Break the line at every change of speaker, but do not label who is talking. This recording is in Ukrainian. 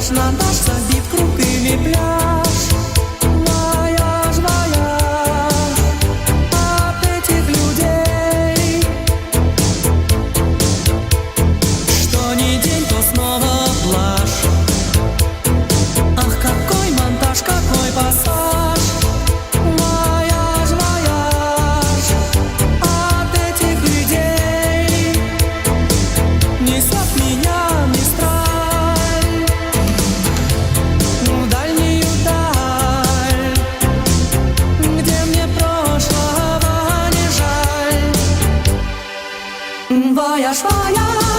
Аж на наш собі круги ліпля. moja szpaja